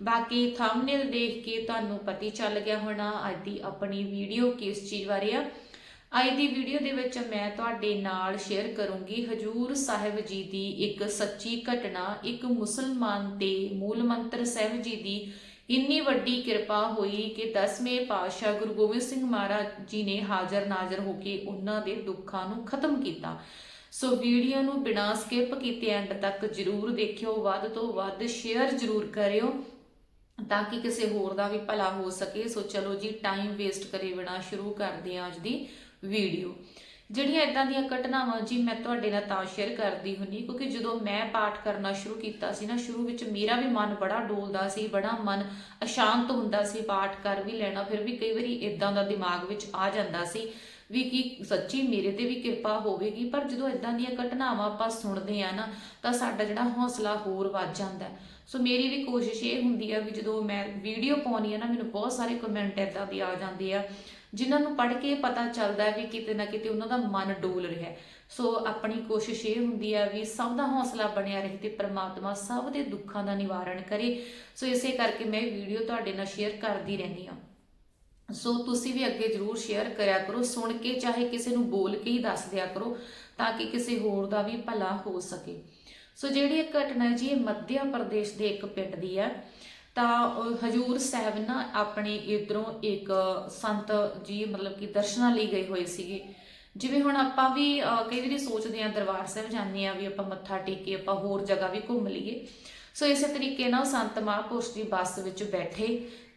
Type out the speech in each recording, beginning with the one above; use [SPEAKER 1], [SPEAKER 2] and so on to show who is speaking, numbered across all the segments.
[SPEAKER 1] ਬਾਕੀ ਥੰਬਨੇਲ ਦੇਖ ਕੇ ਤੁਹਾਨੂੰ ਪਤੀ ਚੱਲ ਗਿਆ ਹੋਣਾ ਅੱਜ ਦੀ ਆਪਣੀ ਵੀਡੀਓ ਕਿਸ ਚੀਜ਼ ਬਾਰੇ ਆ। ਅੱਜ ਦੀ ਵੀਡੀਓ ਦੇ ਵਿੱਚ ਮੈਂ ਤੁਹਾਡੇ ਨਾਲ ਸ਼ੇਅਰ ਕਰੂੰਗੀ ਹਜੂਰ ਸਾਹਿਬ ਜੀ ਦੀ ਇੱਕ ਸੱਚੀ ਘਟਨਾ, ਇੱਕ ਮੁਸਲਮਾਨ ਤੇ ਮੂਲ ਮੰਤਰ ਸਾਹਿਬ ਜੀ ਦੀ ਇੰਨੀ ਵੱਡੀ ਕਿਰਪਾ ਹੋਈ ਕਿ 10ਵੇਂ ਪਾਤਸ਼ਾਹ ਗੁਰੂ ਗੋਬਿੰਦ ਸਿੰਘ ਮਹਾਰਾਜ ਜੀ ਨੇ ਹਾਜ਼ਰ ਨਾਜ਼ਰ ਹੋ ਕੇ ਉਹਨਾਂ ਦੇ ਦੁੱਖਾਂ ਨੂੰ ਖਤਮ ਕੀਤਾ। ਸੋ ਵੀਡੀਓ ਨੂੰ ਬਿਨਾਂ ਸਕਿਪ ਕੀਤੇ ਐਂਡ ਤੱਕ ਜਰੂਰ ਦੇਖਿਓ, ਵੱਧ ਤੋਂ ਵੱਧ ਸ਼ੇਅਰ ਜਰੂਰ ਕਰਿਓ। ਤਾਂ ਕਿ ਕਿਸੇ ਹੋਰ ਦਾ ਵੀ ਭਲਾ ਹੋ ਸਕੇ। ਸੋ ਚਲੋ ਜੀ ਟਾਈਮ ਵੇਸਟ ਕਰੇ ਬਿਨਾ ਸ਼ੁਰੂ ਕਰਦੇ ਹਾਂ ਅੱਜ ਦੀ ਵੀਡੀਓ ਜਿਹੜੀਆਂ ਇਦਾਂ ਦੀਆਂ ਘਟਨਾਵਾਂ, ਜੀ ਮੈਂ ਤੁਹਾਡੇ ਨਾਲ ਤਾਂ ਸ਼ੇਅਰ ਕਰਦੀ ਹੁੰਨੀ ਕਿਉਂਕਿ ਜਦੋਂ ਮੈਂ ਪਾਠ ਕਰਨਾ ਸ਼ੁਰੂ ਕੀਤਾ ਸੀ ਨਾ, ਸ਼ੁਰੂ ਵਿੱਚ ਮੇਰਾ ਵੀ ਮਨ ਬੜਾ ਡੋਲਦਾ ਸੀ, ਬੜਾ ਮਨ ਅਸ਼ਾਂਤ ਹੁੰਦਾ ਸੀ, ਪਾਠ ਕਰ ਵੀ ਲੈਣਾ, ਫਿਰ ਵੀ ਕਈ ਵਾਰੀ ਇਦਾਂ ਦਾ ਦਿਮਾਗ ਵਿੱਚ ਆ ਜਾਂਦਾ ਸੀ। ਵੀ ਕੀ ਸੱਚੀ ਮੇਰੇ ਤੇ ਵੀ ਕਿਰਪਾ ਹੋਵੇਗੀ, ਪਰ ਜਦੋਂ ਇਦਾਂ ਦੀਆਂ ਘਟਨਾਵਾਂ ਆਪਾਂ ਸੁਣਦੇ ਆ ਨਾ, ਤਾਂ ਸਾਡਾ ਜਿਹੜਾ ਹੌਸਲਾ ਹੋਰ ਵੱਧ ਜਾਂਦਾ ਸੋ ਮੇਰੀ ਵੀ ਕੋਸ਼ਿਸ਼ ਇਹ ਹੁੰਦੀ ਆ ਵੀ ਜਦੋਂ ਮੈਂ ਵੀਡੀਓ ਪਾਉਣੀ ਆ ਨਾ, ਮੈਨੂੰ ਬਹੁਤ ਸਾਰੇ ਕਮੈਂਟ ਇਦਾਂ ਦੇ ਆ ਜਾਂਦੇ ਆ, ਜਿਨ੍ਹਾਂ ਨੂੰ ਪੜ੍ਹ ਕੇ ਪਤਾ ਚੱਲਦਾ ਹੈ ਵੀ ਕਿਤੇ ਨਾ ਕਿਤੇ ਉਹਨਾਂ ਦਾ ਮਨ ਡੋਲ ਰਿਹਾ ਹੈ। ਸੋ ਆਪਣੀ ਕੋਸ਼ਿਸ਼ ਇਹ ਹੁੰਦੀ ਆ ਵੀ ਸਭ ਦਾ ਹੌਸਲਾ ਬਣਿਆ ਰਹੇ ਤੇ ਪ੍ਰਮਾਤਮਾ ਸਭ ਦੇ ਦੁੱਖਾਂ ਦਾ ਨਿਵਾਰਨ ਕਰੇ। ਸੋ ਇਸੇ ਕਰਕੇ ਮੈਂ ਵੀਡੀਓ ਤੁਹਾਡੇ ਨਾਲ ਸ਼ੇਅਰ ਕਰਦੀ ਰਹਿੰਦੀ ਆ ਸੋ ਤੁਸੀਂ ਵੀ ਅੱਗੇ ਜਰੂਰ ਸ਼ੇਅਰ ਕਰਿਆ ਕਰੋ, ਸੁਣ ਕੇ ਚਾਹੇ ਕਿਸੇ ਨੂੰ ਬੋਲ ਕੇ ਹੀ ਦੱਸ ਦਿਆ ਕਰੋ ਤਾਂ ਕਿ ਕਿਸੇ ਹੋਰ ਦਾ ਵੀ ਭਲਾ ਹੋ ਸਕੇ। ਸੋ ਜਿਹੜੀ ਇਹ ਘਟਨਾ ਜੀ, ਇਹ ਮੱਧ ਪ੍ਰਦੇਸ਼ ਦੇ ਇੱਕ ਪਿੰਡ ਦੀ ਹੈ। ਤਾਂ ਹਜੂਰ ਸਾਹਿਬ ਨਾ ਆਪਣੇ ਇਧਰੋਂ ਇੱਕ ਸੰਤ ਜੀ, ਮਤਲਬ ਕਿ ਦਰਸ਼ਨਾਂ ਲਈ ਗਏ ਹੋਏ ਸੀਗੇ। ਜਿਵੇਂ ਹੁਣ ਆਪਾਂ ਵੀ ਕਈ ਵਾਰੀ ਸੋਚਦੇ ਆਂ ਦਰਬਾਰ ਸਾਹਿਬ ਜਾਂਦੇ ਆ ਵੀ ਆਪਾਂ ਮੱਥਾ ਟੇਕੇ ਆਪਾਂ ਹੋਰ ਜਗ੍ਹਾ ਵੀ ਘੁੰਮ ਲਈਏ। ਸੋ ਇਸੇ ਤਰੀਕੇ ਨਾਲ ਸੰਤ ਮਹਾਂਪੁਰਸ਼ ਦੀ ਬੱਸ ਵਿੱਚ ਬੈਠੇ।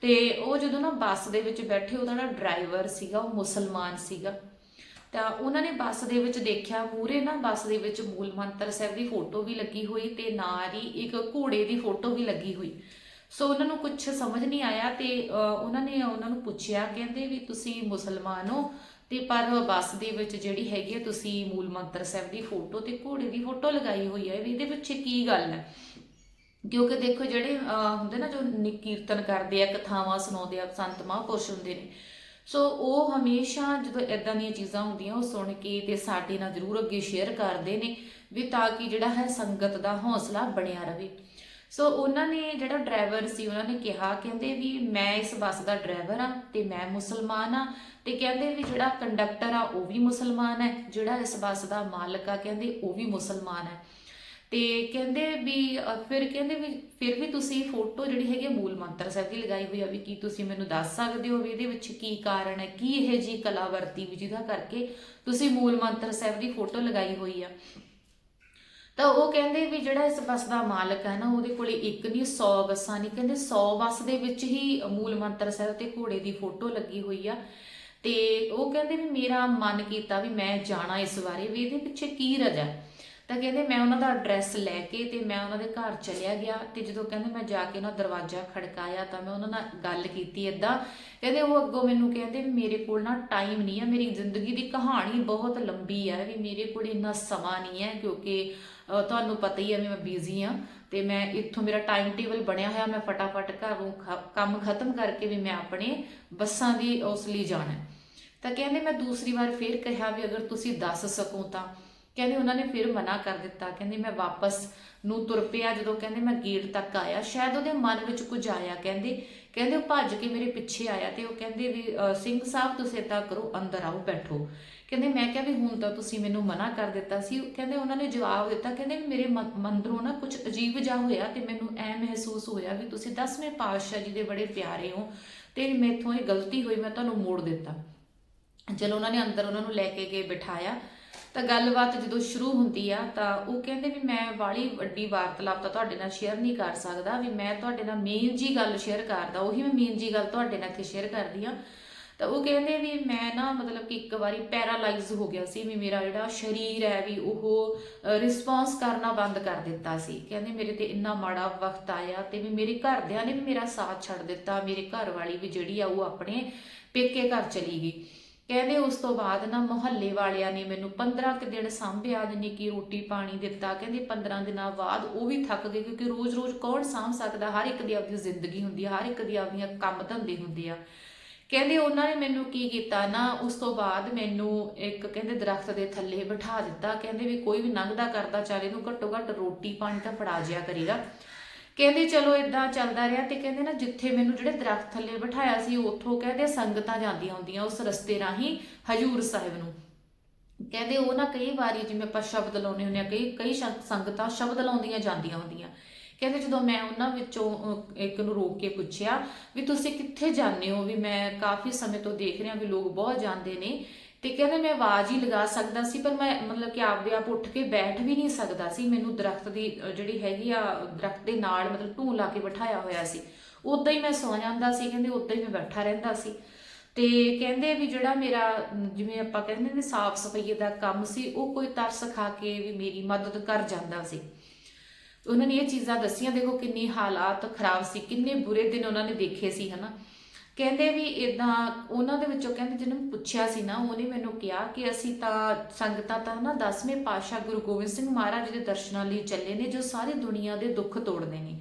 [SPEAKER 1] ਤੇ ਉਹ ਜਦੋਂ ਨਾ ਬੱਸ ਦੇ ਵਿੱਚ ਬੈਠੇ, ਉਹਦਾ ਜਿਹੜਾ ਡਰਾਈਵਰ ਸੀਗਾ, ਉਹ ਮੁਸਲਮਾਨ ਸੀਗਾ। ਤਾਂ ਉਹਨਾਂ ਨੇ ਬੱਸ ਦੇ ਵਿੱਚ ਦੇਖਿਆ ਮੂਰੇ ਨਾ ਬੱਸ ਦੇ ਵਿੱਚ ਮੂਲ ਮੰਤਰ ਸਾਹਿਬ ਦੀ ਫੋਟੋ ਵੀ ਲੱਗੀ ਹੋਈ ਤੇ ਨਾਲ ਹੀ ਇੱਕ ਘੋੜੇ ਦੀ ਫੋਟੋ ਵੀ ਲੱਗੀ ਹੋਈ। ਸੋ ਉਹਨਾਂ ਨੂੰ ਕੁਝ ਸਮਝ ਨਹੀਂ ਆਇਆ ਤੇ ਉਹਨਾਂ ਨੇ ਉਹਨਾਂ ਨੂੰ ਪੁੱਛਿਆ, ਕਹਿੰਦੇ ਵੀ ਤੁਸੀਂ ਮੁਸਲਮਾਨ ਹੋ ਤੇ ਪਰ ਬੱਸ ਦੇ ਵਿੱਚ ਜਿਹੜੀ ਹੈਗੀ ਹੈ ਤੁਸੀਂ ਮੂਲ ਮੰਤਰ ਸਾਹਿਬ ਦੀ ਫੋਟੋ ਤੇ ਘੋੜੇ ਦੀ ਫੋਟੋ ਲਗਾਈ ਹੋਈ ਹੈ ਵੀ ਇਹਦੇ ਪਿੱਛੇ ਕੀ ਗੱਲ ਹੈ? ਕਿਉਂਕਿ ਦੇਖੋ ਜਿਹੜੇ ਹੁੰਦੇ ਨਾ ਜੋ ਨਿ- ਕੀਰਤਨ ਕਰਦੇ ਆ, ਕਥਾਵਾਂ ਸੁਣਾਉਂਦੇ ਆ, ਸੰਤ ਮਹਾਂਪੁਰਸ਼ ਹੁੰਦੇ ਨੇ। ਸੋ ਉਹ ਹਮੇਸ਼ਾ ਜਦੋਂ ਇਦਾਂ ਦੀਆਂ ਚੀਜ਼ਾਂ ਹੁੰਦੀਆਂ, ਉਹ ਸੁਣ ਕੇ ਤੇ ਸਾਡੇ ਨਾਲ ਜ਼ਰੂਰ ਅੱਗੇ ਸ਼ੇਅਰ ਕਰਦੇ ਨੇ ਵੀ ਤਾਂ ਕਿ ਜਿਹੜਾ ਹੈ ਸੰਗਤ ਦਾ ਹੌਸਲਾ ਬਣਿਆ ਰਵੇ ਸੋ ਉਹਨਾਂ ਨੇ ਜਿਹੜਾ ਡਰਾਈਵਰ ਸੀ, ਉਹਨਾਂ ਨੇ ਕਿਹਾ, ਕਹਿੰਦੇ ਵੀ ਮੈਂ ਇਸ ਬੱਸ ਦਾ ਡਰਾਈਵਰ ਆ ਤੇ ਮੈਂ ਮੁਸਲਮਾਨ ਆ ਤੇ ਕਹਿੰਦੇ ਵੀ ਜਿਹੜਾ ਕੰਡਕਟਰ ਆ, ਉਹ ਵੀ ਮੁਸਲਮਾਨ ਹੈ, ਜਿਹੜਾ ਇਸ ਬੱਸ ਦਾ ਮਾਲਕ ਆ, ਕਹਿੰਦੇ ਉਹ ਵੀ ਮੁਸਲਮਾਨ ਹੈ। ਤੇ ਕਹਿੰਦੇ ਵੀ ਫਿਰ ਕਹਿੰਦੇ ਵੀ, ਫਿਰ ਵੀ ਤੁਸੀਂ ਫੋਟੋ ਜਿਹੜੀ ਹੈਗੀ ਆ ਮੂਲ ਮੰਤਰ ਸਾਹਿਬ ਦੀ ਲਗਾਈ ਹੋਈ ਆ ਵੀ ਕੀ ਤੁਸੀਂ ਮੈਨੂੰ ਦੱਸ ਸਕਦੇ ਹੋ ਵੀ ਇਹਦੇ ਵਿੱਚ ਕੀ ਕਾਰਨ ਹੈ, ਕੀ ਇਹ ਜੀ ਕਲਾ ਵਰਤੀ ਵੀ ਜਿਹਦਾ ਕਰਕੇ ਤੁਸੀਂ ਮੂਲ ਮੰਤਰ ਸਾਹਿਬ ਦੀ ਫੋਟੋ ਲਗਾਈ ਹੋਈ ਆ ਤਾਂ ਉਹ ਕਹਿੰਦੇ ਵੀ ਜਿਹੜਾ ਇਸ ਬੱਸ ਦਾ ਮਾਲਕ ਹੈ ਨਾ, ਉਹਦੇ ਕੋਲੇ ਇੱਕ ਨਹੀਂ 100 ਬੱਸਾਂ ਨਹੀਂ, ਕਹਿੰਦੇ 100 ਬੱਸ ਦੇ ਵਿੱਚ ਹੀ ਮੂਲ ਮੰਤਰ ਸਾਹਿਬ ਤੇ ਘੋੜੇ ਦੀ ਫੋਟੋ ਲੱਗੀ ਹੋਈ ਆ ਤੇ ਉਹ ਕਹਿੰਦੇ ਵੀ ਮੇਰਾ ਮਨ ਕੀਤਾ ਵੀ ਮੈਂ ਜਾਣਾ ਇਸ ਬਾਰੇ, ਵੀ ਇਹਦੇ ਪਿੱਛੇ ਕੀ ਰਜਾ ਹੈ। ਤਾਂ ਕਹਿੰਦੇ ਮੈਂ ਉਹਨਾਂ ਦਾ ਐਡਰੈਸ ਲੈ ਕੇ ਤੇ ਮੈਂ ਉਹਨਾਂ ਦੇ ਘਰ ਚਲਿਆ ਗਿਆ ਤੇ ਜਦੋਂ ਕਹਿੰਦੇ ਮੈਂ ਜਾ ਕੇ ਉਹਨਾਂ ਦਰਵਾਜ਼ਾ ਖੜਕਾਇਆ ਤਾਂ ਮੈਂ ਉਹਨਾਂ ਨਾਲ ਗੱਲ ਕੀਤੀ ਇਦਾਂ ਕਹਿੰਦੇ ਉਹ ਅੱਗੋਂ ਮੈਨੂੰ ਕਹਿੰਦੇ ਮੇਰੇ ਕੋਲ ਨਾ ਟਾਈਮ ਨਹੀਂ ਹੈ ਮੇਰੀ ਜ਼ਿੰਦਗੀ ਦੀ ਕਹਾਣੀ ਬਹੁਤ ਲੰਬੀ ਹੈ ਵੀ ਮੇਰੇ ਕੋਲ ਇੰਨਾ ਸਮਾਂ ਨਹੀਂ ਹੈ ਕਿਉਂਕਿ ਤੁਹਾਨੂੰ ਪਤਾ ਹੀ ਹੈ ਵੀ ਮੈਂ ਬਿਜ਼ੀ ਆ ਤੇ ਮੈਂ ਇੱਥੋਂ ਮੇਰਾ ਟਾਈਮ ਟੇਬਲ ਬਣਿਆ ਹੋਇਆ, ਮੈਂ ਫਟਾਫਟ ਘਰੋਂ ਖ- ਕੰਮ ਖਤਮ ਕਰਕੇ ਵੀ ਮੈਂ ਆਪਣੇ ਬੱਸਾਂ ਦੀ ਉਸ ਲਈ ਜਾਣਾ ਤਾਂ ਕਹਿੰਦੇ ਮੈਂ ਦੂਸਰੀ ਵਾਰ ਫੇਰ ਕਿਹਾ ਵੀ ਅਗਰ ਤੁਸੀਂ ਦੱਸ ਸਕੋ ਤਾਂ। ਕਹਿੰਦੇ ਉਹਨਾਂ ਨੇ ਫਿਰ ਮਨਾ ਕਰ ਦਿੱਤਾ, ਕਹਿੰਦੇ ਮੈਂ ਵਾਪਸ ਨੂੰ ਤੁਰ ਪਿਆ ਜਦੋਂ ਕਹਿੰਦੇ ਮੈਂ ਗੇਟ ਤੱਕ ਆਇਆ। ਸ਼ਾਇਦ ਉਹਦੇ ਮਨ ਵਿੱਚ ਕੁਝ ਆਇਆ, ਕਹਿੰਦੇ ਕਹਿੰਦੇ ਉਹ ਭੱਜ ਕੇ ਮੇਰੇ ਪਿੱਛੇ ਆਇਆ ਤੇ ਉਹ ਕਹਿੰਦੇ ਵੀ ਸਿੰਘ ਸਾਹਿਬ ਤੁਸੀਂ ਏਦਾਂ ਕਰੋ, ਅੰਦਰ ਆਓ, ਬੈਠੋ। ਕਹਿੰਦੇ ਮੈਂ ਕਿਹਾ ਵੀ ਹੁਣ ਤਾਂ ਤੁਸੀਂ ਮੈਨੂੰ ਮਨਾ ਕਰ ਦਿੱਤਾ ਸੀ। ਕਹਿੰਦੇ ਉਹਨਾਂ ਨੇ ਜਵਾਬ ਦਿੱਤਾ, ਕਹਿੰਦੇ ਵੀ ਮੇਰੇ ਮ- ਮੰਦਰੋਂ ਨਾ ਕੁਝ ਅਜੀਬ ਜਿਹਾ ਹੋਇਆ ਤੇ ਮੈਨੂੰ ਐ ਮਹਿਸੂਸ ਹੋਇਆ ਵੀ ਤੁਸੀਂ 10ਵੇਂ ਪਾਤਸ਼ਾਹ ਜੀ ਦੇ ਬੜੇ ਪਿਆਰੇ ਹੋ ਤੇ ਮੇਥੋਂ ਇਹ ਗਲਤੀ ਹੋਈ, ਮੈਂ ਤੁਹਾਨੂੰ ਮੋੜ ਦਿੱਤਾ। ਚਲੋ ਉਹਨਾਂ ਨੇ ਅੰਦਰ ਉਹਨਾਂ ਨੂੰ ਲੈ ਕੇ ਗਏ, ਬਿਠਾਇਆ। ਤਾਂ ਗੱਲਬਾਤ ਜਦੋਂ ਸ਼ੁਰੂ ਹੁੰਦੀ ਆ, ਤਾਂ ਉਹ ਕਹਿੰਦੇ ਵੀ ਮੈਂ ਵਾਲੀ ਵੱਡੀ ਵਾਰਤਾਲਾਪ ਤਾਂ ਤੁਹਾਡੇ ਨਾਲ ਸ਼ੇਅਰ ਨਹੀਂ ਕਰ ਸਕਦਾ, ਵੀ ਮੈਂ ਤੁਹਾਡੇ ਨਾਲ ਮੇਨ ਜੀ ਗੱਲ ਸ਼ੇਅਰ ਕਰਦਾ, ਉਹੀ ਮੈਂ ਮੇਨ ਜੀ ਗੱਲ ਤੁਹਾਡੇ ਨਾਲ ਇੱਥੇ ਸ਼ੇਅਰ ਕਰਦੀ ਆ। ਤਾਂ ਉਹ ਕਹਿੰਦੇ ਵੀ ਮੈਂ ਨਾ ਮਤਲਬ ਕਿ ਇੱਕ ਵਾਰੀ ਪੈਰਾਲਾਈਜ਼ ਹੋ ਗਿਆ ਸੀ ਵੀ ਮੇਰਾ ਜਿਹੜਾ ਸਰੀਰ ਹੈ ਵੀ ਉਹ ਰਿਸਪੌਂਸ ਕਰਨਾ ਬੰਦ ਕਰ ਦਿੱਤਾ ਸੀ। ਕਹਿੰਦੇ ਮੇਰੇ ਤੇ ਇੰਨਾ ਮਾੜਾ ਵਕਤ ਆਇਆ ਤੇ ਵੀ ਮੇਰੇ ਘਰਦਿਆਂ ਨੇ ਵੀ ਮੇਰਾ ਸਾਥ ਛੱਡ ਦਿੱਤਾ, ਮੇਰੇ ਘਰ ਵਾਲੀ ਵੀ ਜਿਹੜੀ ਆ ਉਹ ਆਪਣੇ ਪੇਕੇ ਘਰ ਚਲੀ ਗਈ। ਕਹਿੰਦੇ ਉਸ ਤੋਂ ਬਾਅਦ ਨਾ ਮੁਹੱਲੇ ਵਾਲਿਆਂ ਨੇ ਮੈਨੂੰ 15 ਕੁ ਦਿਨ ਸਾਂਭਿਆ ਜਾਣੀ ਕਿ ਰੋਟੀ ਪਾਣੀ ਦਿੱਤਾ। ਕਹਿੰਦੇ 15 ਦਿਨਾਂ ਬਾਅਦ ਉਹ ਵੀ ਥੱਕ ਗਏ, ਕਿਉਂਕਿ ਰੋਜ਼-ਰੋਜ਼ ਕੌਣ ਸਾਂਭ ਸਕਦਾ? ਹਰ ਇੱਕ ਦੀ ਆਪਣੀ ਜ਼ਿੰਦਗੀ ਹੁੰਦੀ ਹੈ ਹਰ ਇੱਕ ਦੀ ਆਪਣੀਆਂ ਕੰਮ ਧੰਦੇ ਹੁੰਦੇ ਆ। ਕਹਿੰਦੇ ਉਹਨਾਂ ਨੇ ਮੈਨੂੰ ਕੀ ਕੀਤਾ ਨਾ, ਉਸ ਤੋਂ ਬਾਅਦ ਮੈਨੂੰ ਇੱਕ ਕਹਿੰਦੇ ਦਰਖਤ ਦੇ ਥੱਲੇ ਬਿਠਾ ਦਿੱਤਾ। ਕਹਿੰਦੇ ਵੀ ਕੋਈ ਵੀ ਲੰਘਦਾ ਕਰਦਾ, ਚੱਲ ਇਹਨੂੰ ਘੱਟੋ ਘੱਟ ਰੋਟੀ ਪਾਣੀ ਤਾਂ ਫੜਾ ਜਿਆ ਕਰੇਗਾ ਕਹਿੰਦੇ ਚਲੋ ਇਦਾਂ ਚੱਲਦਾ ਰਿਹਾ ਤੇ ਕਹਿੰਦੇ ਨਾ ਜਿੱਥੇ ਮੈਨੂੰ ਜਿਹੜੇ ਦਰਖਤ ਥੱਲੇ ਬਿਠਾਇਆ ਸੀ, ਉੱਥੋਂ ਕਹਿੰਦੇ ਸੰਗਤਾਂ ਜਾਂਦੀਆਂ ਹੁੰਦੀਆਂ ਉਸ ਰਸਤੇ ਰਾਹੀਂ ਹਜੂਰ ਸਾਹਿਬ ਨੂੰ। ਕਹਿੰਦੇ ਉਹ ਨਾ ਕਈ ਵਾਰੀ ਜਿਵੇਂ ਆਪਾਂ ਸ਼ਬਦ ਲਾਉਨੇ ਹੁੰਦੇ ਆ ਕਈ ਕਈ ਸ਼ੰ- ਸੰਗਤਾਂ ਸ਼ਬਦ ਲਾਉਂਦੀਆਂ ਜਾਂਦੀਆਂ ਹੁੰਦੀਆਂ। ਕਹਿੰਦੇ ਜਦੋਂ ਮੈਂ ਉਹਨਾਂ ਵਿੱਚੋਂ ਇੱਕ ਨੂੰ ਰੋਕ ਕੇ ਪੁੱਛਿਆ ਵੀ ਤੁਸੀਂ ਕਿੱਥੇ ਜਾਂਦੇ ਹੋ? ਵੀ ਮੈਂ ਕਾਫੀ ਸਮੇਂ ਤੋਂ ਦੇਖ ਰਿਹਾ ਵੀ ਲੋਕ ਬਹੁਤ ਜਾਂਦੇ ਨੇ। ਤੇ ਕਹਿੰਦੇ ਮੈਂ ਆਵਾਜ਼ ਹੀ ਲਗਾ ਸਕਦਾ ਸੀ, ਪਰ ਮੈਂ ਮਤਲਬ ਕਿ ਆਪਦੇ ਆਪ ਉੱਠ ਕੇ ਬੈਠ ਵੀ ਨਹੀਂ ਸਕਦਾ ਸੀ। ਮੈਨੂੰ ਦਰਖਤ ਦੀ ਜਿਹੜੀ ਹੈਗੀ ਆ, ਦਰਖਤ ਦੇ ਨਾਲ ਮਤਲਬ ਢੂੰ ਲਾ ਕੇ ਬਿਠਾਇਆ ਹੋਇਆ ਸੀ। ਉਦਾਂ ਹੀ ਮੈਂ ਸੌ ਜਾਂਦਾ ਸੀ, ਕਹਿੰਦੇ ਉਦਾਂ ਹੀ ਮੈਂ ਬੈਠਾ ਰਹਿੰਦਾ ਸੀ। ਤੇ ਕਹਿੰਦੇ ਵੀ ਜਿਹੜਾ ਮੇਰਾ ਜਿਵੇਂ ਆਪਾਂ ਕਹਿੰਦੇ ਨੇ ਸਾਫ਼ ਸਫ਼ਾਈ ਦਾ ਕੰਮ ਸੀ, ਉਹ ਕੋਈ ਤਰਸ ਖਾ ਕੇ ਵੀ ਮੇਰੀ ਮਦਦ ਕਰ ਜਾਂਦਾ ਸੀ। ਉਹਨਾਂ ਨੇ ਇਹ ਚੀਜ਼ਾਂ ਦੱਸੀਆਂ, ਦੇਖੋ ਕਿੰਨੀ ਹਾਲਾਤ ਖਰਾਬ ਸੀ, ਕਿੰਨੇ ਬੁਰੇ ਦਿਨ ਉਹਨਾਂ ਨੇ ਦੇਖੇ ਸੀ, ਹਨਾ। ਕਹਿੰਦੇ ਵੀ ਇਦਾਂ ਉਹਨਾਂ ਦੇ ਵਿੱਚੋਂ ਕਹਿੰਦੇ ਜਿਹਨੂੰ ਪੁੱਛਿਆ ਸੀ ਨਾ, ਉਹਨੇ ਮੈਨੂੰ ਕਿਹਾ ਕਿ ਅਸੀਂ ਤਾਂ ਸੰਗਤਾਂ ਤਾਂ ਨਾ 10ਵੇਂ ਪਾਤਸ਼ਾਹ ਗੁਰੂ ਗੋਬਿੰਦ ਸਿੰਘ ਮਹਾਰਾਜ ਦੇ ਦਰਸ਼ਨਾਂ ਲਈ ਚੱਲੇ ਨੇ, ਜੋ ਸਾਰੀ ਦੁਨੀਆ ਦੇ ਦੁੱਖ ਤੋੜਦੇ ਨੇ।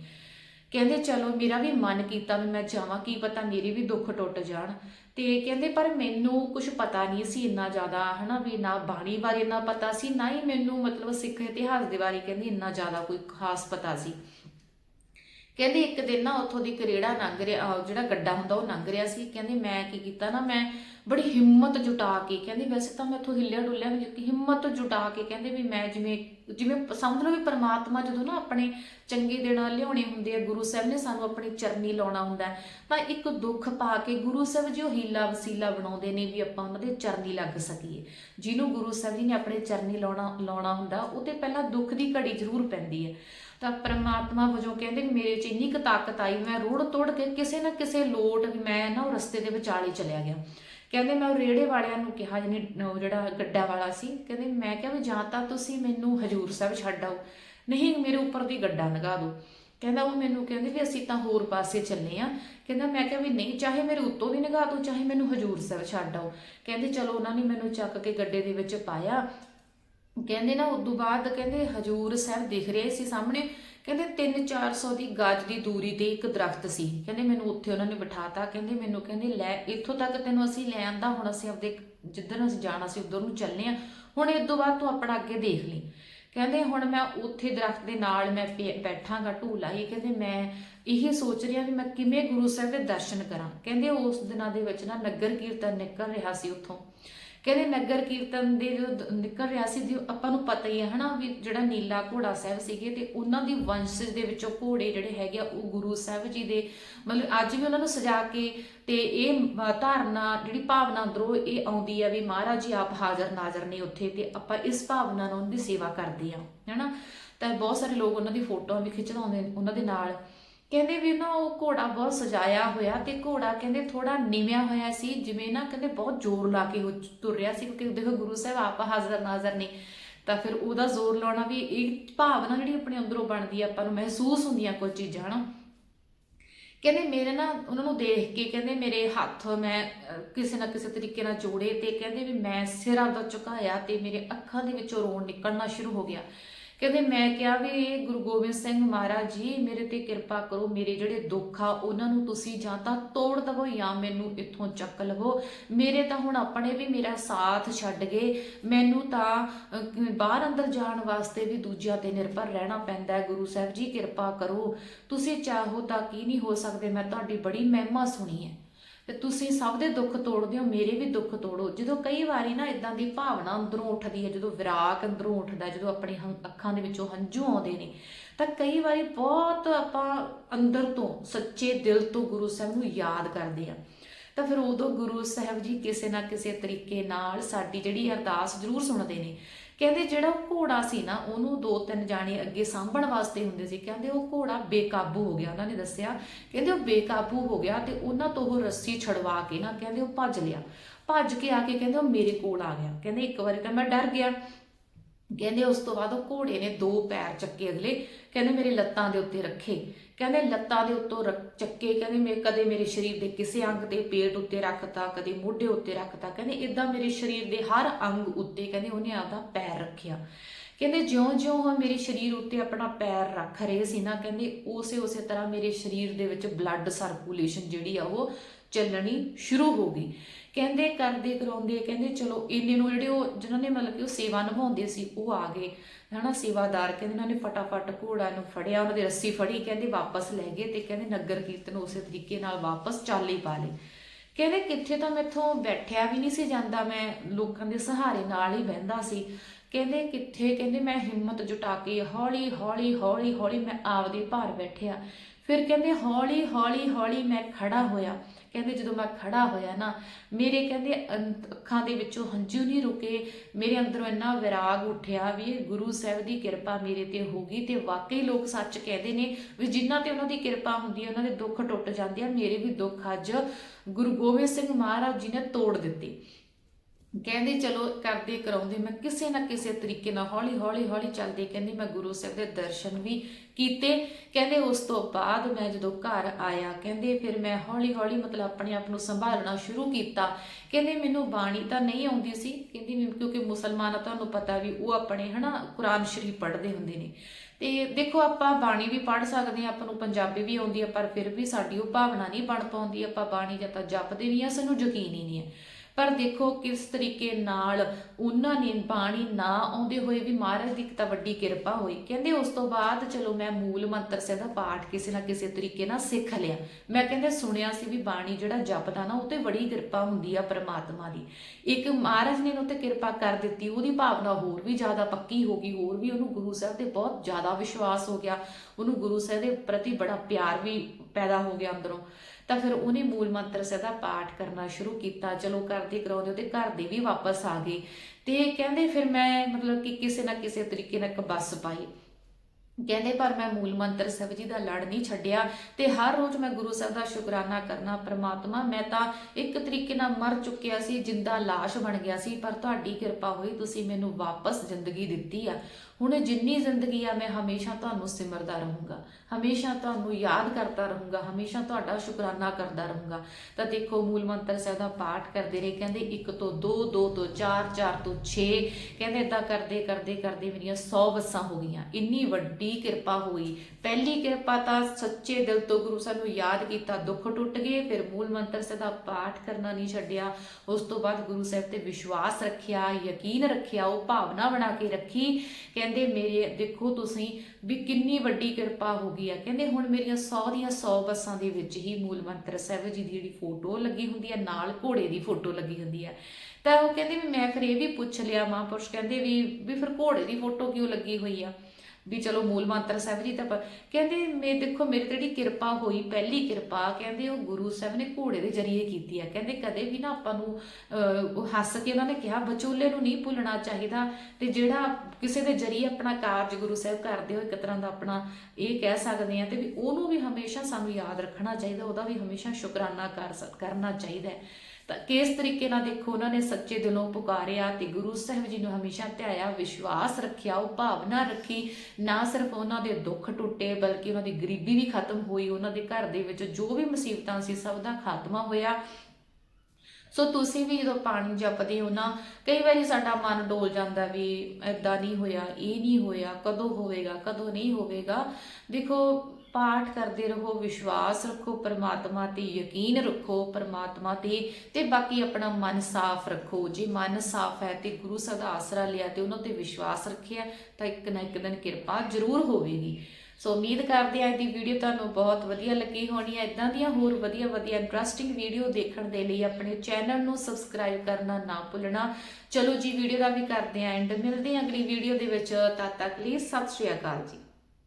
[SPEAKER 1] ਕਹਿੰਦੇ ਚਲੋ ਮੇਰਾ ਵੀ ਮਨ ਕੀਤਾ ਵੀ ਮੈਂ ਜਾਵਾਂ, ਕੀ ਪਤਾ ਮੇਰੇ ਵੀ ਦੁੱਖ ਟੁੱਟ ਜਾਣ। ਤੇ ਕਹਿੰਦੇ ਪਰ ਮੈਨੂੰ ਕੁਝ ਪਤਾ ਨਹੀਂ ਸੀ ਇੰਨਾ ਜ਼ਿਆਦਾ, ਹਨਾ ਵੀ ਨਾ ਬਾਣੀ ਬਾਰੇ ਇੰਨਾ ਪਤਾ ਸੀ, ਨਾ ਹੀ ਮੈਨੂੰ ਮਤਲਬ ਸਿੱਖ ਇਤਿਹਾਸ ਦੇ ਬਾਰੇ ਕਹਿੰਦੇ ਇੰਨਾ ਜ਼ਿਆਦਾ ਕੋਈ ਖਾਸ ਪਤਾ ਸੀ। ਕਹਿੰਦੇ ਇੱਕ ਦਿਨ ਨਾ ਉੱਥੋਂ ਦੀ ਕਰੇੜਾ ਲੰਘ ਰਿਹਾ ਜਿਹੜਾ ਗੱਡਾ ਹੁੰਦਾ ਉਹ ਲੰਘ ਰਿਹਾ ਸੀ। ਕਹਿੰਦੇ ਮੈਂ ਕੀ ਕੀਤਾ ਨਾ, ਮੈਂ ਬੜੀ ਹਿੰਮਤ ਜੁਟਾ ਕੇ, ਕਹਿੰਦੇ ਵੈਸੇ ਤਾਂ ਮੈਂ ਉੱਥੋਂ ਹਿੱਲਿਆ ਡੁੱਲਿਆ ਵੀ ਹਿੰਮਤ ਜੁਟਾ ਕੇ ਕਹਿੰਦੇ ਵੀ ਮੈਂ ਜਿਵੇਂ ਜਿਵੇਂ ਸਮਝ ਲਓ ਵੀ ਪਰਮਾਤਮਾ ਜਦੋਂ ਨਾ ਆਪਣੇ ਚੰਗੇ ਦਿਨ ਲਿਆਉਣੇ ਹੁੰਦੇ ਆ, ਗੁਰੂ ਸਾਹਿਬ ਨੇ ਸਾਨੂੰ ਆਪਣੀ ਚਰਨੀ ਲਾਉਣਾ ਹੁੰਦਾ ਤਾਂ ਇੱਕ ਦੁੱਖ ਪਾ ਕੇ ਗੁਰੂ ਸਾਹਿਬ ਜੀ ਉਹ ਹੀਲਾ ਵਸੀਲਾ ਬਣਾਉਂਦੇ ਨੇ ਵੀ ਆਪਾਂ ਉਹਨਾਂ ਦੇ ਚਰਨੀ ਲੱਗ ਸਕੀਏ। ਜਿਹਨੂੰ ਗੁਰੂ ਸਾਹਿਬ ਜੀ ਨੇ ਆਪਣੇ ਚਰਨੀ ਲਾਉਣਾ ਲਾਉਣਾ ਹੁੰਦਾ ਉਹ ਤੇ ਪਹਿਲਾਂ ਦੁੱਖ ਦੀ ਘੜੀ ਜ਼ਰੂਰ ਪੈਂਦੀ ਹੈ। ਤਾਂ ਪਰਮਾਤਮਾ ਵਜੋਂ ਕਹਿੰਦੇ ਮੇਰੇ 'ਚ ਇੰਨੀ ਕੁ ਤਾਕਤ ਆਈ, ਮੈਂ ਰੋੜ ਤੋੜ ਕੇ ਕਿਸੇ ਨਾ ਕਿਸੇ ਲੋਟ ਵੀ ਮੈਂ ਨਾ ਉਹ ਰਸਤੇ ਦੇ ਵਿਚਾਲੇ ਚਲਿਆ ਗਿਆ। ਕਹਿੰਦੇ ਮੈਂ ਉਹ ਰੇੜੇ ਵਾਲਿਆਂ ਨੂੰ ਕਿਹਾ, ਜਿਹਨੇ, ਉਹ ਜਿਹੜਾ ਗੱਡਾ ਵਾਲਾ ਸੀ, ਕਹਿੰਦੇ ਮੈਂ ਕਿਹਾ ਵੀ ਜਾਂ ਤਾਂ ਤੁਸੀਂ ਮੈਨੂੰ ਹਜੂਰ ਸਾਹਿਬ ਛੱਡ ਆਓ, ਨਹੀਂ ਮੇਰੇ ਉੱਪਰ ਦੀ ਗੱਡਾ ਲਗਾ ਦਿਓ। ਕਹਿੰਦਾ ਉਹ ਮੈਨੂੰ ਕਹਿੰਦੇ ਵੀ ਅਸੀਂ ਤਾਂ ਹੋਰ ਪਾਸੇ ਚੱਲੇ ਆ। ਕਹਿੰਦਾ ਮੈਂ ਕਿਹਾ ਵੀ ਨਹੀਂ, ਚਾਹੇ ਮੇਰੇ ਉੱਤੋਂ ਦੀ ਨਿਗਾਹ ਤੋਂ ਚਾਹੇ ਮੈਨੂੰ ਹਜੂਰ ਸਾਹਿਬ ਛੱਡ ਆਓ। ਕਹਿੰਦੇ ਚਲੋ ਉਹਨਾਂ ਨੇ ਮੈਨੂੰ ਚੱਕ ਕੇ ਗੱਡੇ ਦੇ ਵਿੱਚ ਪਾਇਆ ਕਹਿੰਦੇ ਨਾ ਉਦੋਂ ਬਾਅਦ ਕਹਿੰਦੇ ਹਜੂਰ ਸਾਹਿਬ ਦਿਖ ਰਹੇ ਸੀ ਸਾਹਮਣੇ। ਕਹਿੰਦੇ 3-400 ਦੀ ਗਾਜ ਦੀ ਦੂਰੀ ਤੇ ਇੱਕ ਦਰਖਤ ਸੀ। ਕਹਿੰਦੇ ਮੈਨੂੰ ਉੱਥੇ ਉਹਨਾਂ ਨੇ ਬਿਠਾਤਾ। ਕਹਿੰਦੇ ਮੈਨੂੰ ਕਹਿੰਦੇ, ਲੈ, ਇੱਥੋਂ ਤੱਕ ਤੈਨੂੰ ਅਸੀਂ ਲੈ ਆਂਦਾ। ਹੁਣ ਅਸੀਂ ਆਪਦੇ ਜਿੱਧਰ ਅਸੀਂ ਜਾਣਾ ਸੀ ਉਧਰ ਨੂੰ ਚੱਲਨੇ ਆ। ਹੁਣ ਇਸ ਤੋਂ ਬਾਅਦ ਤੂੰ ਆਪਣਾ ਅੱਗੇ ਦੇਖ ਲਈ ਕਹਿੰਦੇ ਹੁਣ ਮੈਂ ਉੱਥੇ ਦਰਖਤ ਦੇ ਨਾਲ ਮੈਂ ਪੇ- ਬੈਠਾਂਗਾ, ਢੂਲਾ ਹੀ ਕਹਿੰਦੇ ਮੈਂ ਇਹ ਸੋਚ ਰਿਹਾ ਵੀ ਮੈਂ ਕਿਵੇਂ ਗੁਰੂ ਸਾਹਿਬ ਦੇ ਦਰਸ਼ਨ ਕਰਾਂ। ਕਹਿੰਦੇ ਉਸ ਦਿਨਾਂ ਦੇ ਵਿੱਚ ਨਾ ਨਗਰ ਕੀਰਤਨ ਨਿਕਲ ਰਿਹਾ ਸੀ ਉੱਥੋਂ। ਕਹਿੰਦੇ ਨਗਰ ਕੀਰਤਨ ਦੇ ਜੋ ਦ- ਨਿਕਲ ਰਿਹਾ ਸੀ ਜੋ ਆਪਾਂ ਨੂੰ ਪਤਾ ਹੀ ਹੈ, ਹਨਾ, ਵੀ ਜਿਹੜਾ ਨੀਲਾ ਘੋੜਾ ਸਾਹਿਬ ਸੀਗੇ ਤੇ ਉਹਨਾਂ ਦੀ ਵੰਸ਼ਜ ਦੇ ਵਿੱਚੋਂ ਘੋੜੇ ਜਿਹੜੇ ਹੈਗੇ ਆ, ਉਹ ਗੁਰੂ ਸਾਹਿਬ ਜੀ ਦੇ, ਮਤਲਬ ਅੱਜ ਵੀ ਉਹਨਾਂ ਨੂੰ ਸਜਾ ਕੇ ਤੇ ਇਹ ਧਾਰਨਾ, ਜਿਹੜੀ ਭਾਵਨਾ ਅੰਦਰੋਂ ਇਹ ਆਉਂਦੀ ਆ ਵੀ ਮਹਾਰਾਜ ਜੀ ਆਪ ਹਾਜ਼ਰ ਨਾਜ਼ਰ ਨੇ ਉੱਥੇ ਤੇ ਆਪਾਂ ਇਸ ਭਾਵਨਾ ਨਾਲ ਉਹਨਾਂ ਦੀ ਸੇਵਾ ਕਰਦੇ ਆ, ਹਨਾ। ਤਾਂ ਬਹੁਤ ਸਾਰੇ ਲੋਕ ਉਹਨਾਂ ਦੀ ਫੋਟੋਆਂ ਵੀ ਖਿਚਵਾਉਂਦੇ ਉਹਨਾਂ ਦੇ ਨਾਲ। ਕਹਿੰਦੇ ਵੀ ਨਾ ਉਹ ਘੋੜਾ ਬਹੁਤ ਸਜਾਇਆ ਹੋਇਆ ਤੇ ਘੋੜਾ ਕਹਿੰਦੇ ਥੋੜਾ ਨੀਵਿਆ ਹੋਇਆ ਸੀ, ਜਿਵੇਂ ਨਾ ਕਹਿੰਦੇ ਬਹੁਤ ਜ਼ੋਰ ਲਾ ਕੇ ਤੁਰ ਰਿਹਾ ਸੀ, ਕਿਉਂਕਿ ਦੇਖੋ ਗੁਰੂ ਸਾਹਿਬ ਆਪ ਹਾਜ਼ਰ ਨਾਜ਼ਰ ਨੇ, ਤਾਂ ਫਿਰ ਉਹਦਾ ਜ਼ੋਰ ਲਾਉਣਾ ਵੀ ਇੱਕ ਭਾਵਨਾ ਜਿਹੜੀ ਆਪਣੇ ਅੰਦਰੋਂ ਬਣਦੀ ਆ, ਆਪਾਂ ਨੂੰ ਮਹਿਸੂਸ ਹੁੰਦੀਆਂ ਕੁਝ ਚੀਜ਼ਾਂ, ਹਨਾ। ਕਹਿੰਦੇ ਮੇਰੇ ਨਾ ਉਹਨਾਂ ਨੂੰ ਦੇਖ ਕੇ ਕਹਿੰਦੇ ਮੇਰੇ ਹੱਥ ਮੈਂ ਕਿਸੇ ਨਾ ਕਿਸੇ ਤਰੀਕੇ ਨਾਲ ਜੋੜੇ ਤੇ ਕਹਿੰਦੇ ਵੀ ਮੈਂ ਸਿਰ ਆਪਦਾ ਝੁਕਾਇਆ ਤੇ ਮੇਰੇ ਅੱਖਾਂ ਦੇ ਵਿੱਚੋਂ ਰੋਣ ਨਿਕਲਣਾ ਸ਼ੁਰੂ ਹੋ ਗਿਆ। ਕਹਿੰਦੇ ਮੈਂ ਕਿਹਾ ਵੀ ਗੁਰੂ ਗੋਬਿੰਦ ਸਿੰਘ ਮਹਾਰਾਜ ਜੀ, ਮੇਰੇ ਤੇ ਕਿਰਪਾ ਕਰੋ, ਮੇਰੇ ਜਿਹੜੇ ਦੁੱਖ ਆ, ਉਹਨਾਂ ਨੂੰ ਤੁਸੀਂ ਜਾਂ ਤਾਂ ਤੋੜ ਦਵੋ ਜਾਂ ਮੈਨੂੰ ਇੱਥੋਂ ਚੱਕ ਲਵੋ। ਮੇਰੇ ਤਾਂ ਹੁਣ ਆਪਣੇ ਵੀ ਮੇਰਾ ਸਾਥ ਛੱਡ ਗਏ। ਮੈਨੂੰ ਤਾਂ ਬਾਹਰ ਅੰਦਰ ਜਾਣ ਵਾਸਤੇ ਵੀ ਦੂਜਿਆਂ ਤੇ ਨਿਰਭਰ ਰਹਿਣਾ ਪੈਂਦਾ ਹੈ। ਗੁਰੂ ਸਾਹਿਬ ਜੀ, ਕਿਰਪਾ ਕਰੋ। ਤੁਸੀਂ ਚਾਹੋ ਤਾਂ ਕੀ ਨਹੀਂ ਹੋ ਸਕਦੇ, ਮੈਂ ਤੁਹਾਡੀ ਬੜੀ ਮਹਿਮਾ ਸੁਣੀ ਹੈ। ਤੇ ਤੁਸੀਂ ਸਭ ਦੇ ਦੁੱਖ ਤੋੜਦੇ ਹੋ, ਮੇਰੇ ਵੀ ਦੁੱਖ ਤੋੜੋ। ਜਦੋਂ ਕਈ ਵਾਰੀ ਨਾ ਇਦਾਂ ਦੀ ਭਾਵਨਾ ਅੰਦਰੋਂ ਉੱਠਦੀ ਹੈ, ਜਦੋਂ ਵਿਰਾਗ ਅੰਦਰੋਂ ਉੱਠਦਾ, ਜਦੋਂ ਆਪਣੇ ਅੱਖਾਂ ਦੇ ਵਿੱਚੋਂ ਹੰਝੂ ਆਉਂਦੇ ਨੇ, ਤਾਂ ਕਈ ਵਾਰੀ ਬਹੁਤ ਆਪਾਂ ਅੰਦਰ ਤੋਂ ਸੱਚੇ ਦਿਲ ਤੋਂ ਗੁਰੂ ਸਾਹਿਬ ਨੂੰ ਯਾਦ ਕਰਦੇ ਆ ਤਾਂ ਫਿਰ ਉਦੋਂ ਗੁਰੂ ਸਾਹਿਬ ਜੀ ਕਿਸੇ ਨਾ ਕਿਸੇ ਤਰੀਕੇ ਨਾਲ ਸਾਡੀ ਜਿਹੜੀ ਅਰਦਾਸ ਜ਼ਰੂਰ ਸੁਣਦੇ ਨੇ। ਕਹਿੰਦੇ ਜਿਹੜਾ ਉਹ ਘੋੜਾ ਸੀ ਨਾ, ਉਹਨੂੰ ਦੋ ਤਿੰਨ ਜਾਣੇ ਅੱਗੇ ਸਾਂਭਣ ਵਾਸਤੇ ਹੁੰਦੇ ਸੀ, ਕਹਿੰਦੇ ਉਹ ਘੋੜਾ ਬੇਕਾਬੂ ਹੋ ਗਿਆ, ਉਹਨਾਂ ਨੇ ਦੱਸਿਆ। ਕਹਿੰਦੇ ਉਹ ਬੇਕਾਬੂ ਹੋ ਗਿਆ ਤੇ ਉਹਨਾਂ ਤੋਂ ਉਹ ਰੱਸੀ ਛੜਵਾ ਕੇ ਨਾ, ਕਹਿੰਦੇ ਉਹ ਭੱਜ ਲਿਆ। ਭੱਜ ਕੇ ਆ ਕੇ ਕਹਿੰਦੇ ਉਹ ਮੇਰੇ ਕੋਲ ਆ ਗਿਆ। ਕਹਿੰਦੇ ਇੱਕ ਵਾਰੀ ਤਾਂ ਮੈਂ ਡਰ ਗਿਆ। ਕਹਿੰਦੇ ਉਸ ਤੋਂ ਬਾਅਦ ਉਹ ਘੋੜੇ ਨੇ ਦੋ ਪੈਰ ਚੱਕੇ ਅਗਲੇ। ਕਹਿੰਦੇ ਮੇਰੇ ਲੱਤਾਂ ਦੇ ਉੱਤੇ ਰੱਖੇ। ਕਹਿੰਦੇ ਲੱਤਾਂ ਦੇ ਉੱਤੋਂ ਚੱਕੇ। ਕਹਿੰਦੇ ਮੈਂ ਕਦੇ ਮੇਰੇ ਸਰੀਰ ਦੇ ਕਿਸੇ ਅੰਗ ਤੇ ਪੇਟ ਉੱਤੇ ਰੱਖਤਾ, ਕਦੇ ਮੋਢੇ ਉੱਤੇ ਰੱਖਤਾ। ਕਹਿੰਦੇ ਇਦਾਂ ਮੇਰੇ ਸਰੀਰ ਦੇ ਹਰ ਅੰਗ ਉੱਤੇ ਕਹਿੰਦੇ ਉਹਨੇ ਆਪਦਾ ਪੈਰ ਰੱਖਿਆ। ਕਹਿੰਦੇ ਜਿਉਂ-ਜਿਉਂ ਉਹ ਮੇਰੇ ਸਰੀਰ ਉੱਤੇ ਆਪਣਾ ਪੈਰ ਰੱਖ ਰਹੇ ਸੀ ਨਾ, ਕਹਿੰਦੇ ਉਸੇ ਉਸੇ ਤਰ੍ਹਾਂ ਮੇਰੇ ਸਰੀਰ ਦੇ ਵਿੱਚ ਬਲੱਡ ਸਰਕੂਲੇਸ਼ਨ ਜਿਹੜੀ ਆ ਉਹ ਚੱਲਣੀ ਸ਼ੁਰੂ ਹੋ ਗਈ। ਕਹਿੰਦੇ ਕਰਦੇ ਕਰਾਉਂਦੇ, ਕਹਿੰਦੇ ਚਲੋ ਇੰਨੇ ਨੂੰ ਜਿਹੜੇ ਉਹ, ਜਿਨ੍ਹਾਂ ਨੇ ਮਤਲਬ ਕਿ ਉਹ ਸੇਵਾ ਨਿਭਾਉਂਦੇ ਸੀ, ਉਹ ਆ ਗਏ। ਹਨਾ ਸੇਵਾਦਾਰ ਕਹਿੰਦੇ ਉਹਨਾਂ ਨੇ ਫਟਾਫਟ ਘੋੜਾ ਨੂੰ ਫੜਿਆ, ਉਹਨਾਂ ਦੀ ਰੱਸੀ ਫੜੀ, ਕਹਿੰਦੇ ਵਾਪਸ ਲੈ ਗਏ ਤੇ ਕਹਿੰਦੇ ਨਗਰ ਕੀਰਤਨ ਉਸੇ ਤਰੀਕੇ ਨਾਲ ਵਾਪਸ ਚੱਲ ਹੀ ਪਾ ਲਏ। ਕਹਿੰਦੇ ਕਿੱਥੇ ਤਾਂ ਮੈਥੋਂ ਬੈਠਿਆ ਵੀ ਨਹੀਂ ਸੀ ਜਾਂਦਾ, ਮੈਂ ਲੋਕਾਂ ਦੇ ਸਹਾਰੇ ਨਾਲ ਹੀ ਬਹਿੰਦਾ ਸੀ। ਕਹਿੰਦੇ ਕਿੱਥੇ, ਕਹਿੰਦੇ ਮੈਂ ਹਿੰਮਤ ਜੁਟਾ ਕੇ ਹੌਲੀ ਹੌਲੀ ਹੌਲੀ ਹੌਲੀ ਮੈਂ ਆਪਦੇ ਭਾਰ ਬੈਠਿਆ। ਫਿਰ ਕਹਿੰਦੇ ਹੌਲੀ ਹੌਲੀ ਹੌਲੀ ਮੈਂ ਖੜਾ ਹੋਇਆ। ਕਹਿੰਦੇ ਜਦੋਂ ਮੈਂ ਖੜਾ ਹੋਇਆ ਨਾ, ਮੇਰੇ ਕਹਿੰਦੇ ਅੰਤ- ਅੱਖਾਂ ਦੇ ਵਿੱਚੋਂ ਹੰਝੂ ਨਹੀਂ ਰੁਕੇ ਮੇਰੇ ਅੰਦਰੋਂ ਇੰਨਾ ਵਿਰਾਗ ਉੱਠਿਆ ਵੀ ਗੁਰੂ ਸਾਹਿਬ ਦੀ ਕਿਰਪਾ ਮੇਰੇ ਤੇ ਹੋ ਗਈ ਤੇ ਵਾਕਈ ਲੋਕ ਸੱਚ ਕਹਿੰਦੇ ਨੇ ਵੀ ਜਿਨ੍ਹਾਂ ਤੇ ਉਹਨਾਂ ਦੀ ਕਿਰਪਾ ਹੁੰਦੀ ਹੈ, ਉਹਨਾਂ ਦੇ ਦੁੱਖ ਟੁੱਟ ਜਾਂਦੇ ਆ, ਮੇਰੇ ਵੀ ਦੁੱਖ ਅੱਜ ਗੁਰੂ ਗੋਬਿੰਦ ਸਿੰਘ ਮਹਾਰਾਜ ਜੀ ਨੇ ਤੋੜ ਦਿੱਤੇ। ਕਹਿੰਦੇ, ਚਲੋ, ਕਰਦੇ, ਕਰਾਉਂਦੇ। ਮੈਂ ਕਿਸੇ ਨਾ ਕਿਸੇ ਤਰੀਕੇ ਨਾਲ ਹੌਲੀ ਹੌਲੀ ਹੌਲੀ ਚੱਲਦੇ ਕਹਿੰਦੇ, ਮੈਂ ਗੁਰੂ ਸਾਹਿਬ ਦੇ ਦਰਸ਼ਨ ਵੀ ਕੀਤੇ। ਕਹਿੰਦੇ, ਉਸ ਤੋਂ ਬਾਅਦ ਮੈਂ ਜਦੋਂ ਘਰ ਆਇਆ, ਕਹਿੰਦੇ, ਫਿਰ ਮੈਂ ਹੌਲੀ ਹੌਲੀ ਮਤਲਬ ਆਪਣੇ ਆਪ ਨੂੰ ਸੰਭਾਲਣਾ ਸ਼ੁਰੂ ਕੀਤਾ। ਕਹਿੰਦੇ, ਮੈਨੂੰ ਬਾਣੀ ਤਾਂ ਨਹੀਂ ਆਉਂਦੀ ਸੀ। ਕਹਿੰਦੀ ਵੀ ਕਿਉਂਕਿ ਮੁਸਲਮਾਨ ਆ ਤੁਹਾਨੂੰ ਪਤਾ ਵੀ ਉਹ ਆਪਣੇ, ਹਨਾ, ਕੁਰਾਨ ਸ਼ਰੀਫ ਪੜ੍ਹਦੇ ਹੁੰਦੇ ਨੇ। ਤੇ ਦੇਖੋ, ਆਪਾਂ ਬਾਣੀ ਵੀ ਪੜ੍ਹ ਸਕਦੇ ਹਾਂ, ਆਪਾਂ ਨੂੰ ਪੰਜਾਬੀ ਵੀ ਆਉਂਦੀ ਆ ਪਰ ਫਿਰ ਵੀ ਸਾਡੀ ਉਹ ਭਾਵਨਾ ਨਹੀਂ ਬਣ ਪਾਉਂਦੀ। ਆਪਾਂ ਬਾਣੀ ਜਾਂ ਤਾਂ ਜਪਦੇ ਨਹੀਂ ਆ ਸਾਨੂੰ ਯਕੀਨ ਹੀ ਨਹੀਂ ਹੈ। ਪਰ ਦੇਖੋ ਕਿਸ ਤਰੀਕੇ ਨਾਲ ਉਹਨਾਂ ਨੇ ਬਾਣੀ ਨਾ ਆਉਂਦੇ ਹੋਏ ਵੀ ਮਹਾਰਾਜ ਦੀ ਇੱਕ ਤਾਂ ਵੱਡੀ ਕਿਰਪਾ ਹੋਈ। ਕਹਿੰਦੇ ਉਸ ਤੋਂ ਬਾਅਦ ਚਲੋ ਮੈਂ ਮੂਲ ਮੰਤਰ ਸਾਹਿਬ ਦਾ ਪਾਠ ਕਿਸੇ ਨਾ ਕਿਸੇ ਤਰੀਕੇ ਨਾਲ ਸਿੱਖ ਲਿਆ। ਮੈਂ ਕਹਿੰਦੇ ਸੁਣਿਆ ਸੀ ਵੀ ਬਾਣੀ ਜਿਹੜਾ ਜਪਦਾ ਨਾ, ਉਹ ਤੇ ਬੜੀ ਕਿਰਪਾ ਹੁੰਦੀ ਆ ਪ੍ਰਮਾਤਮਾ ਦੀ। ਇੱਕ ਮਹਾਰਾਜ ਨੇ ਉਹ ਕਿਰਪਾ ਕਰ ਦਿੱਤੀ, ਉਹਦੀ ਭਾਵਨਾ ਹੋਰ ਵੀ ਜ਼ਿਆਦਾ ਪੱਕੀ ਹੋ ਗਈ, ਹੋਰ ਵੀ ਉਹਨੂੰ ਗੁਰੂ ਸਾਹਿਬ ਤੇ ਬਹੁਤ ਜ਼ਿਆਦਾ ਵਿਸ਼ਵਾਸ ਹੋ ਗਿਆ। ਉਹਨੂੰ ਗੁਰੂ ਸਾਹਿਬ ਦੇ ਪ੍ਰਤੀ ਬੜਾ ਪਿਆਰ ਵੀ ਪੈਦਾ ਹੋ ਗਿਆ ਅੰਦਰੋਂ। ਤਾਂ ਫਿਰ ਉਹਨੇ ਮੂਲ ਮੰਤਰ ਸਾਹਿਬ ਦਾ ਪਾਠ ਕਰਨਾ ਸ਼ੁਰੂ ਕੀਤਾ। ਚਲੋ ਕਰਦੇ ਕਰਾਉਂਦੇ ਉਹਦੇ ਘਰ ਦੇ ਵੀ ਵਾਪਸ ਆ ਗਏ। ਤੇ ਕਹਿੰਦੇ ਫਿਰ ਮੈਂ ਮਤਲਬ ਕਿ ਕਿਸੇ ਨਾ ਕਿਸੇ ਤਰੀਕੇ ਨਾਲ ਇੱਕ ਬੱਸ ਪਾਈ। ਕਹਿੰਦੇ ਪਰ ਮੈਂ ਮੂਲ ਮੰਤਰ ਸਾਹਿਬ ਜੀ ਦਾ ਲੜ ਨਹੀਂ ਛੱਡਿਆ ਤੇ ਹਰ ਰੋਜ਼ ਮੈਂ ਗੁਰੂ ਸਾਹਿਬ ਦਾ ਸ਼ੁਕਰਾਨਾ ਕਰਨਾ ਪ੍ਰਮਾਤਮਾ ਮੈਂ ਤਾਂ ਇੱਕ ਤਰੀਕੇ ਨਾਲ ਮਰ ਚੁੱਕਿਆ ਸੀ, ਜਿੰਦਾ ਲਾਸ਼ ਬਣ ਗਿਆ ਸੀ, ਪਰ ਤੁਹਾਡੀ ਕਿਰਪਾ ਹੋਈ ਤੁਸੀਂ ਮੈਨੂੰ ਵਾਪਸ ਜ਼ਿੰਦਗੀ ਦਿੱਤੀ ਆ। ਹੁਣ ਜਿੰਨੀ ਜ਼ਿੰਦਗੀ ਆ, ਮੈਂ ਹਮੇਸ਼ਾ ਤੁਹਾਨੂੰ ਸਿਮਰਦਾ ਰਹੂੰਗਾ। ਹਮੇਸ਼ਾ ਤੁਹਾਨੂੰ ਯਾਦ ਕਰਦਾ ਰਹੂੰਗਾ, ਹਮੇਸ਼ਾ ਤੁਹਾਡਾ ਸ਼ੁਕਰਾਨਾ ਕਰਦਾ ਰਹੂੰਗਾ। ਤਾਂ ਦੇਖੋ, ਮੂਲ ਮੰਤਰ ਸਾਹਿਬ ਦਾ ਪਾਠ ਕਰਦੇ ਰਹੇ, ਕਹਿੰਦੇ 1 ਤੋਂ 2 2 ਤੋਂ 4 4 ਤੋਂ 6 ਕਹਿੰਦੇ ਇਦਾਂ ਕਰਦੇ ਕਰਦੇ ਕਰਦੇ ਮੇਰੀਆਂ 100 ਬੱਸਾਂ ਹੋ ਗਈਆਂ। ਇੰਨੀ ਵੱਡੀ ਕਿਰਪਾ ਹੋਈ। ਪਹਿਲੀ ਕਿਰਪਾ ਤਾਂ ਸੱਚੇ ਦਿਲ ਤੋਂ ਗੁਰੂ ਸਾਹਿਬ ਨੂੰ ਯਾਦ ਕੀਤਾ, ਦੁੱਖ ਟੁੱਟ ਗਏ, ਫਿਰ ਮੂਲ ਮੰਤਰ ਸਾਹਿਬ ਦਾ ਪਾਠ ਕਰਨਾ ਨਹੀਂ ਛੱਡਿਆ। ਉਸ ਤੋਂ ਬਾਅਦ ਗੁਰੂ ਸਾਹਿਬ ਤੇ ਵਿਸ਼ਵਾਸ ਰੱਖਿਆ, ਯਕੀਨ ਰੱਖਿਆ, ਉਹ ਭਾਵਨਾ ਬਣਾ ਕੇ ਰੱਖੀ। ਕਹਿੰਦੇ ਕਹਿੰਦੇ ਮੇਰੇ, ਦੇਖੋ ਤੁਸੀਂ ਵੀ ਕਿੰਨੀ ਵੱਡੀ ਕਿਰਪਾ ਹੋ ਗਈ ਆ। ਕਹਿੰਦੇ ਹੁਣ ਮੇਰੀਆਂ 100 ਦੀਆਂ 100 ਬੱਸਾਂ ਦੇ ਵਿੱਚ ਹੀ ਮੂਲ ਮੰਤਰ ਸਾਹਿਬ ਜੀ ਦੀ ਜਿਹੜੀ ਫੋਟੋ ਲੱਗੀ ਹੁੰਦੀ ਹੈ ਨਾਲ ਘੋੜੇ ਦੀ ਫੋਟੋ ਲੱਗੀ ਹੁੰਦੀ ਹੈ ਤਾਂ ਉਹ ਕਹਿੰਦੇ ਵੀ ਮੈਂ ਫਿਰ ਇਹ ਵੀ ਪੁੱਛ ਲਿਆ ਮਹਾਂਪੁਰਸ਼, ਕਹਿੰਦੇ ਵੀ ਵੀ ਫਿਰ ਘੋੜੇ ਦੀ ਫੋਟੋ ਕਿਉਂ ਲੱਗੀ ਹੋਈ ਆ? ਵੀ ਚਲੋ ਮੂਲ ਮੰਤਰ ਸਾਹਿਬ ਜੀ ਤਾਂ ਕਹਿੰਦੇ ਮੈਂ ਦੇਖੋ ਮੇਰੇ ਤੇ ਜਿਹੜੀ ਕਿਰਪਾ ਹੋਈ ਪਹਿਲੀ ਕਿਰਪਾ ਕਹਿੰਦੇ ਉਹ ਗੁਰੂ ਸਾਹਿਬ ਨੇ ਘੋੜੇ ਦੇ ਜਰੀਏ ਕੀਤੀ ਆ। ਕਹਿੰਦੇ ਕਦੇ ਵੀ ਨਾ ਆਪਾਂ ਨੂੰ ਅਹ, ਉਹ ਹੱਸ ਕੇ ਉਹਨਾਂ ਨੇ ਕਿਹਾ ਬਚੋਲੇ ਨੂੰ ਨਹੀਂ ਭੁੱਲਣਾ ਚਾਹੀਦਾ ਤੇ ਜਿਹੜਾ ਕਿਸੇ ਦੇ ਜਰੀਏ ਆਪਣਾ ਕਾਰਜ ਗੁਰੂ ਸਾਹਿਬ ਕਰਦੇ ਹੋ ਇੱਕ ਤਰ੍ਹਾਂ ਦਾ ਆਪਣਾ ਇਹ ਕਹਿ ਸਕਦੇ ਆ ਤੇ ਵੀ ਉਹਨੂੰ ਵੀ ਹਮੇਸ਼ਾ ਸਾਨੂੰ ਯਾਦ ਰੱਖਣਾ ਚਾਹੀਦਾ ਉਹਦਾ ਵੀ ਹਮੇਸ਼ਾ ਸ਼ੁਕਰਾਨਾ ਕਰ ਸਕ- ਕਰਨਾ ਚਾਹੀਦਾ ਕਿਸ ਤਰੀਕੇ ਨਾਲ ਦੇਖੋ ਉਹਨਾਂ ਨੇ ਸੱਚੇ ਦਿਲੋਂ ਪੁਕਾਰਿਆ ਤੇ ਗੁਰੂ ਸਾਹਿਬ ਜੀ ਨੂੰ ਹਮੇਸ਼ਾ ਧਿਆਇਆ, ਵਿਸ਼ਵਾਸ ਰੱਖਿਆ, ਉਹ ਭਾਵਨਾ ਰੱਖੀ, ਨਾ ਸਿਰਫ ਉਹਨਾਂ ਦੇ ਦੁੱਖ ਟੁੱਟੇ, ਬਲਕਿ ਉਹਨਾਂ ਦੀ ਗਰੀਬੀ ਵੀ ਖਤਮ ਹੋਈ, ਉਹਨਾਂ ਦੇ ਘਰ ਦੇ ਵਿੱਚ ਜੋ ਵੀ ਮੁਸੀਬਤਾਂ ਸੀ ਸਭ ਦਾ ਖਾਤਮਾ ਹੋਇਆ। ਸੋ ਤੁਸੀਂ ਵੀ ਜਦੋਂ ਪਾਣੀ ਜਪਦੇ ਹੋ ਨਾ, ਕਈ ਵਾਰੀ ਸਾਡਾ ਮਨ ਡੋਲ ਜਾਂਦਾ ਵੀ ਐਦਾਂ ਨਹੀਂ ਹੋਇਆ, ਇਹ ਨਹੀਂ ਹੋਇਆ, ਕਦੋਂ ਹੋਵੇਗਾ, ਕਦੋਂ ਨਹੀਂ ਹੋਵੇਗਾ। ਦੇਖੋ ਪਾਠ ਕਰਦੇ ਰਹੋ, ਵਿਸ਼ਵਾਸ ਰੱਖੋ, ਪਰਮਾਤਮਾ ਤੇ ਯਕੀਨ ਰੱਖੋ, ਪਰਮਾਤਮਾ ਤੇ ਤੇ ਬਾਕੀ ਆਪਣਾ ਮਨ ਸਾਫ਼ ਰੱਖੋ। ਜੇ ਮਨ ਸਾਫ਼ ਹੈ ਤੇ ਗੁਰੂ ਸਾਹਿਬ ਦਾ ਆਸਰਾ ਲਿਆ ਤੇ ਉਹਨਾਂ ਤੇ ਵਿਸ਼ਵਾਸ ਰੱਖਿਆ, ਤਾਂ ਇੱਕ ਨਾ ਇੱਕ ਦਿਨ ਕਿਰਪਾ ਜ਼ਰੂਰ ਹੋਵੇਗੀ। ਸੋ ਉਮੀਦ ਕਰਦੇ ਹਾਂ ਇਹ ਦੀ ਵੀਡੀਓ ਤੁਹਾਨੂੰ ਬਹੁਤ ਵਧੀਆ ਲੱਗੀ ਹੋਣੀ ਹੈ। ਇਦਾਂ ਦੀਆਂ ਹੋਰ ਵਧੀਆ ਵਧੀਆ ਇੰਟਰਸਟਿੰਗ ਵੀਡੀਓ ਦੇਖਣ ਦੇ ਲਈ ਆਪਣੇ ਚੈਨਲ ਨੂੰ ਸਬਸਕ੍ਰਾਈਬ ਕਰਨਾ ਨਾ ਭੁੱਲਣਾ। ਚਲੋ ਜੀ ਵੀਡੀਓ ਦਾ ਵੀ ਕਰਦੇ ਹਾਂ ਐਂਡ ਮਿਲਦੇ ਹਾਂ ਅਗਲੀ ਵੀਡੀਓ ਦੇ ਵਿੱਚ। ਤਦ ਤੱਕ ਲਈ ਸਤਿ ਸ਼੍ਰੀ ਅਕਾਲ ਜੀ।